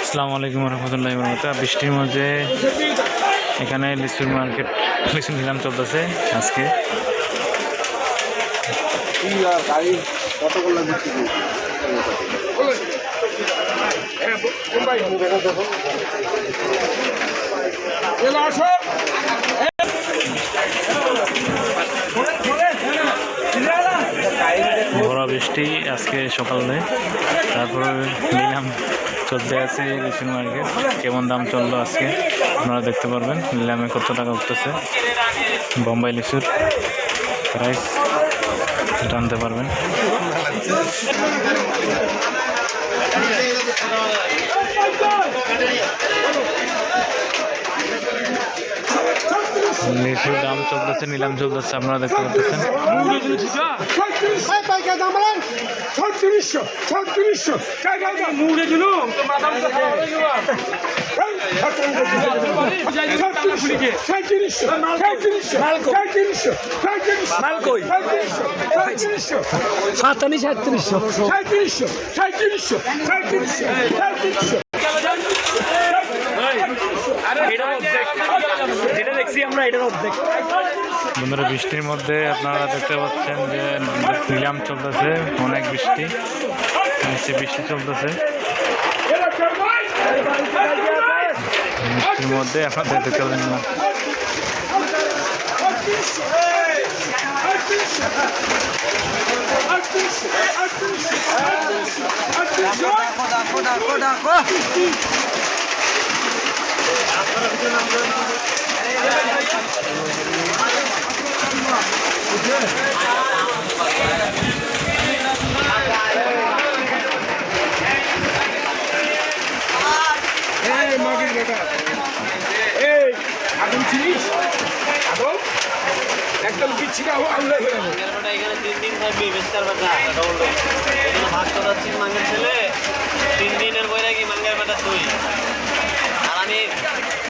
আসসালামু আলাইকুম রহমতুল্লাহ বরকত বৃষ্টির মধ্যে এখানে লিচুর মার্কেট লিচু নিলাম চলতেছে আজকে। গাড়ি বৃষ্টি আজকে সকালে তারপর নিলাম, চলতে আছে লিচুর মার্কেট। কেমন দাম চলল আজকে? আপনারা দেখতে পারবেন, নিলামে কত টাকা উঠতেছে। বোম্বাই লিচুর প্রাইস জানতে পারবেন। লিচুর দাম চলতেছে নিলাম চলতেছে আপনারা দেখতে পাচ্ছেন। ছত্রিশশো ছত্রিশশো সাতানি সাঁত্রিশশো সাঁত্রিশশো সাঁত্রিশশো সাঁত্রিশশো সাঁত্রিশশো অর্ধেক। বন্ধুরা, বৃষ্টির মধ্যে আপনারা দেখতে পাচ্ছেন যে নিলাম চলতেছে, অনেক বৃষ্টি। নিচে বৃষ্টি চলতেছে। বৃষ্টির মধ্যে আপনাদের দেখতে পাবেন না। এই মাগির বেটা আদম একদম এখানে তিন দিন থাকবি, বেস্তার বেটা ভাগ করাচ্ছিস মাঙ্গের ছেলে, তিন দিনের বইরা কি মাঙ্গের বেটা তুই।